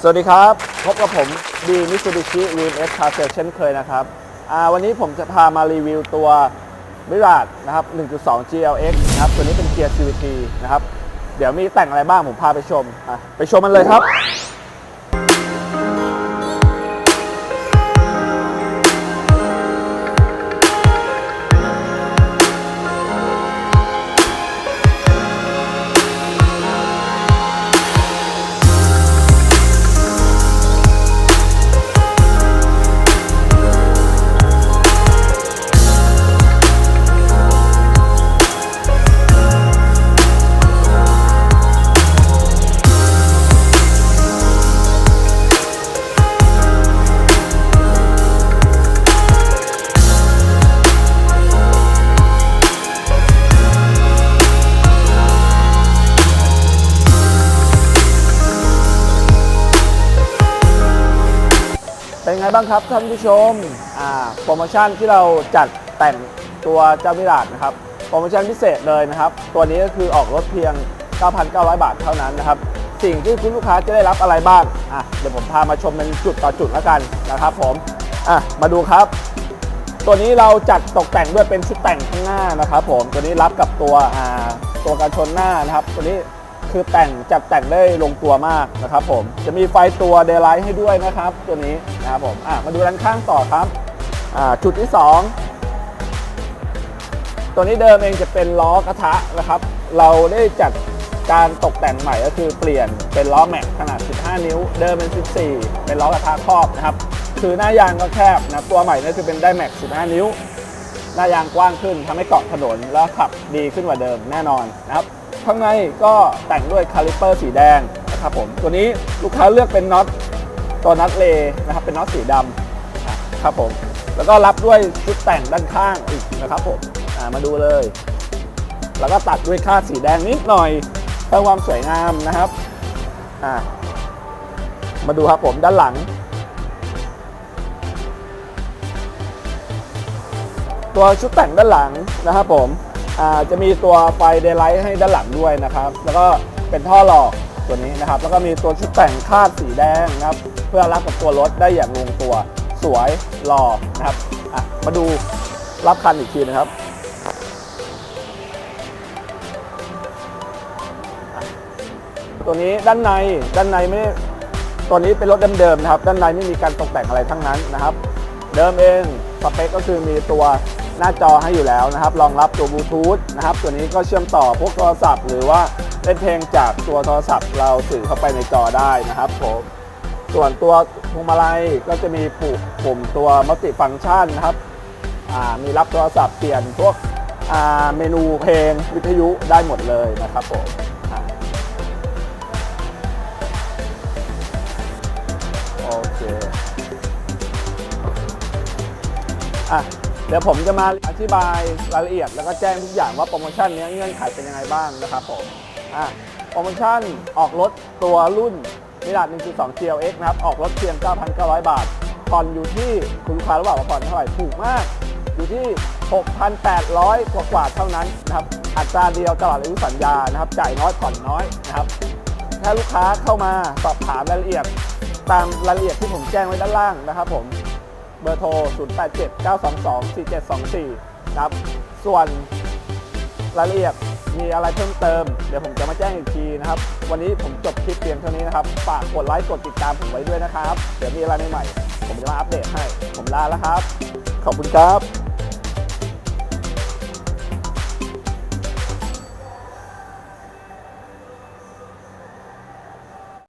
สวัสดีครับ พบกับผมดีมิสูบิชิวีมเอสคาเซเช่นเคยนะครับวันนี้ผมจะพามารีวิวตัวมิราดนะครับ 1.2 GLX นะครับ ตัวนี้เป็นเกียร์ CVT นะครับ เดี๋ยวมีแต่งอะไรบ้างผมพาไปชม ไปชมมันเลยครับ ไงบ้างครับท่านผู้ชมอ่าโปรโมชั่นที่เราจัดแต่งตัวเจ้ามิราดนะครับโปรโมชั่นพิเศษเลยนะครับ ตัวนี้ก็คือออกรถเพียง 9,900 บาทเท่านั้นนะครับ สิ่งที่คุณลูกค้าจะได้รับอะไรบ้างอะเดี๋ยวผมพามาชมเป็นจุดต่อจุดแล้วกันนะครับผมอะมาดูครับ ตัวนี้เราจัดตกแต่งด้วยเป็นชุดแต่งข้างหน้านะครับ ผมตัวนี้รับกับตัวอ่าตัวกันชนหน้านะครับ ตัวนี้ คือแต่งจัดแต่งได้ลงตัวมากนะครับผมจะมีไฟตัวเดย์ไลท์ให้ด้วยนะครับ ตัวนี้นะครับผมมาดูด้านข้างต่อครับจุดที่ 2 ตัวนี้เดิมเองจะเป็นล้อกระทะนะครับ เราได้จัดการตกแต่งใหม่ก็คือเปลี่ยนเป็นล้อแม็กขนาด 15 นิ้ว เดิมเป็น 14 เป็นล้อกระทะครอบนะครับ คือหน้ายางก็แคบนะตัวใหม่นี่คือเป็นได้แม็ก 15 นิ้ว หน้ายางกว้างขึ้นทำให้เกาะถนนแล้วขับดีขึ้นกว่าเดิมแน่นอนนะครับ ข้างในก็แต่งด้วยคาลิปเปอร์สีแดงนะครับผมตัวนี้ลูกค้าเลือกเป็นน็อตตัวน็อตเลนะครับเป็นน็อตสีดำครับผมแล้วก็รับด้วยชุดแต่งด้านข้างอีกนะครับผมมาดูเลย แล้วก็ตัดด้วยคาดสีแดงนิดหน่อยเพิ่มความสวยงามนะครับมาดูครับผมด้านหลังตัวชุดแต่งด้านหลังนะครับผม จะมีตัวไฟเดย์ไลท์ให้ด้านหลังด้วยนะครับ แล้วก็เป็นท่อหลอกตัวนี้นะครับ แล้วก็มีตัวชุดแต่งคาดสีแดงนะครับ เพื่อรับกับตัวรถได้อย่างลงตัวสวยหล่อนะครับมาดูรับคันอีกทีนะครับตัวนี้ด้านในด้านในไม่ตัวนี้เป็นรถเดิมๆนะครับ ด้านในไม่มีการตกแต่งอะไรทั้งนั้นนะครับ เดิมเองสเปคก็คือมีตัว หน้าจอให้อยู่แล้วนะครับ รองรับตัวบลูทูธนะครับ ตัวนี้ก็เชื่อมต่อพวกโทรศัพท์ หรือว่าเล่นเพลงจากตัวโทรศัพท์เราสื่อเข้าไปในจอได้นะครับผมส่วนตัวพวงมาลัยก็จะมีปุ่มตัวมัลติฟังก์ชันนะครับมีรับโทรศัพท์เปลี่ยนพวกเมนูเพลงวิทยุได้หมดเลยนะครับผมโอเคอะ เดี๋ยวผมจะมาอธิบายรายละเอียด แล้วก็แจ้งทุกอย่างว่าโปรโมชั่นนี้เงื่อนไขเป็นยังไงบ้างนะครับผมอะโปรโมชั่นออกรถตัวรุ่นมิลาด1.2 GLX นะครับ ออกรถเพียง 9,900 บาท ผ่อนอยู่ที่คุณลูกค้ารู้เปล่าว่าผ่อนเท่าไหร่ ถูกมาก อยู่ที่ 6,800 กว่ากว่าๆเท่านั้นนะครับ อัตราเดียวตลอดอายุสัญญา นะครับ จ่ายน้อยผ่อนน้อยนะครับ ถ้าลูกค้าเข้ามาสอบถามรายละเอียด ตามรายละเอียดที่ผมแจ้งไว้ด้านล่างนะครับผม บอร์โทร 0879224724 ครับ ส่วนรายละเอียดมีอะไรเพิ่มเติม เดี๋ยวผมจะมาแจ้งอีกทีนะครับ วันนี้ผมจบคลิปเพียงเท่านี้นะครับ ฝากกดไลค์กดติดตามผมไว้ด้วยนะครับ เดี๋ยวมีอะไรใหม่ๆผมจะมาอัปเดตให้ ผมลาแล้วครับ ขอบคุณครับ